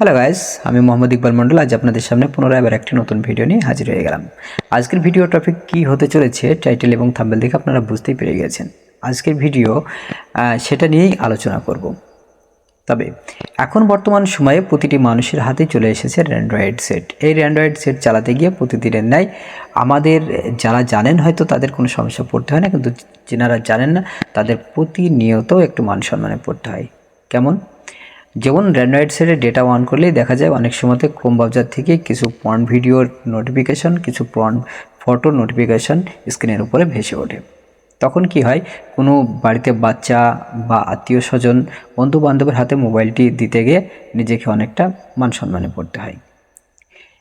Hello guys আমি মোহাম্মদ ইকবাল মন্ডল আজ আপনাদের সামনে পুনরায় আবার একটি নতুন ভিডিও নিয়ে হাজির হয়ে গেলাম। আজকের ভিডিও টপিক কি হতে চলেছে টাইটেল এবং থাম্বেল দেখে আপনারা বুঝতেই পেরে গেছেন আজকের ভিডিও সেটা নিয়েই আলোচনা করব। তবে, এখন বর্তমান সময়ে প্রতিটি মানুষের হাতে চলে এসেছে অ্যান্ড্রয়েড সেট এই অ্যান্ড্রয়েড সেট চালাতে গিয়ে প্রতিদিনের ন্যায় আমাদের যারা জানেন হয়তো তাদের কোনো সমস্যা পড়তে হয় না, কিন্তু যেনারা জানেন না, তাদের প্রতিনিয়ত একটু মান সম্মানে পড়তে হয়। কেমন? যেমন অ্যান্ড্রয়েড সেটে ডেটা অন করলেই দেখা যায় অনেক সময়তে ক্রোম ব্রাউজার থেকে কিছু পর্ন ভিডিওর নোটিফিকেশন কিছু পর্ন ফটো নোটিফিকেশন স্ক্রিনের উপরে ভেসে ওঠে। তখন কি হয়? কোনো বাড়িতে বাচ্চা বা আত্মীয় স্বজন বন্ধু বান্ধবের হাতে মোবাইলটি দিতে গিয়ে নিজেকে অনেকটা মান সম্মানে পড়তে হয়।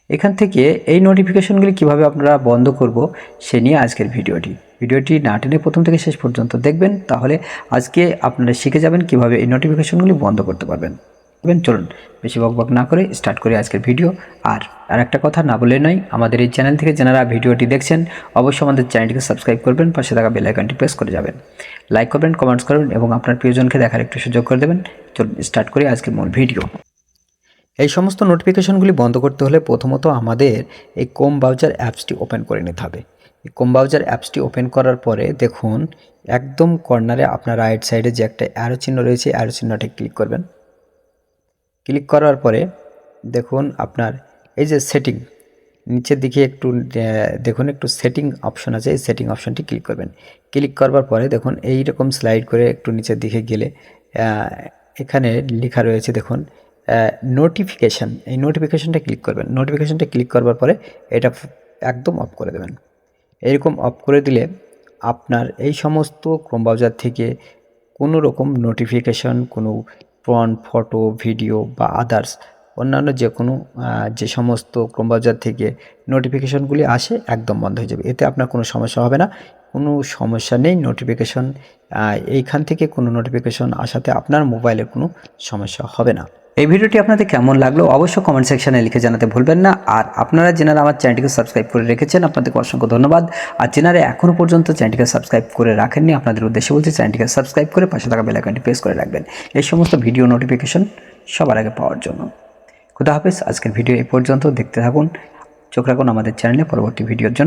এখান থেকে এই নোটিফিকেশনগুলি কীভাবে আপনারা বন্ধ করব, সে নিয়ে আজকের ভিডিওটি। ভিডিওটি না টেনে প্রথম থেকে শেষ পর্যন্ত দেখবেন, তাহলে আজকে আপনারা শিখে যাবেন কীভাবে এই নোটিফিকেশনগুলি বন্ধ করতে পারবেন। চলুন বেশি বকবক না করে স্টার্ট করি আজকের ভিডিও। আর আর একটা কথা না বলে নয়, আমাদের এই চ্যানেল থেকে যারা ভিডিওটি দেখছেন, অবশ্যই আমাদের চ্যানেলটিকে সাবস্ক্রাইব করবেন, পাশে থাকা বেল আইকনটি প্রেস করে যাবেন। লাইক করবেন কমেন্টস করবেন এবং আপনার প্রিয়জনকে দেখার একটু সুযোগ করে দেবেন। চলুন স্টার্ট করি আজকের মূল ভিডিও। এই সমস্ত নোটিফিকেশনগুলি বন্ধ করতে হলে প্রথমত আমাদের এই কোম ব্রাউজার অ্যাপসটি ওপেন করে নিতে হবে। এই কোম ব্রাউজার অ্যাপসটি ওপেন করার পরে দেখুন, একদম কর্নারে আপনার রাইট সাইডে যে একটা অ্যারো চিহ্ন রয়েছে অ্যারো চিহ্নটি ক্লিক করবেন। ক্লিক করার পরে দেখুন আপনার এই যে সেটিং নিচের দিকে একটু দেখুন একটু সেটিং অপশন আছে, এই সেটিং অপশনটি ক্লিক করবেন। ক্লিক করবার পরে দেখুন এই রকম স্লাইড করে একটু নিচের দিকে গেলে এখানে লেখা রয়েছে দেখুন নোটিফিকেশান এই নোটিফিকেশানটা ক্লিক করবেন। নোটিফিকেশানটা ক্লিক করবার পরে এটা একদম অফ করে দেবেন। এরকম অফ করে দিলে আপনার এই সমস্ত ক্রোম ব্রাউজার থেকে কোনো রকম নোটিফিকেশন কোনো প্রন ফটো ভিডিও বা আদার্স অন্যান্য যে কোনো যে সমস্ত ক্রোম ব্রাউজার থেকে নোটিফিকেশনগুলি আসে একদম বন্ধ হয়ে যাবে। এতে আপনার কোনো সমস্যা হবে না। কোনো সমস্যা নেই। নোটিফিকেশন এইখান থেকে কোনো নোটিফিকেশন আসাতে আপনার মোবাইলে কোনো সমস্যা হবে না। এই ভিডিওটি আপনাদের কেমন লাগল অবশ্যই কমেন্ট সেকশনে লিখে জানাতে ভুলবেন না। আর আপনারা যেনারা আমার চ্যানেলটিকে সাবস্ক্রাইব করে রেখেছেন, আপনাদেরকে অসংখ্য ধন্যবাদ। আর যেনারা এখনও পর্যন্ত চ্যানেলটিকে সাবস্ক্রাইব করে রাখেননি, আপনাদের উদ্দেশ্যে বলছি চ্যানেলটিকে সাবস্ক্রাইব করে পাশে থাকা বেল আইকনটি প্রেস করে রাখবেন। এই সমস্ত ভিডিও নোটিফিকেশন সবার আগে পাওয়ার জন্য। খুদা হাফেজ, আজকের ভিডিও এই পর্যন্ত। দেখতে থাকুন, চোখ রাখুন আমাদের চ্যানেলে পরবর্তী ভিডিওর জন্য।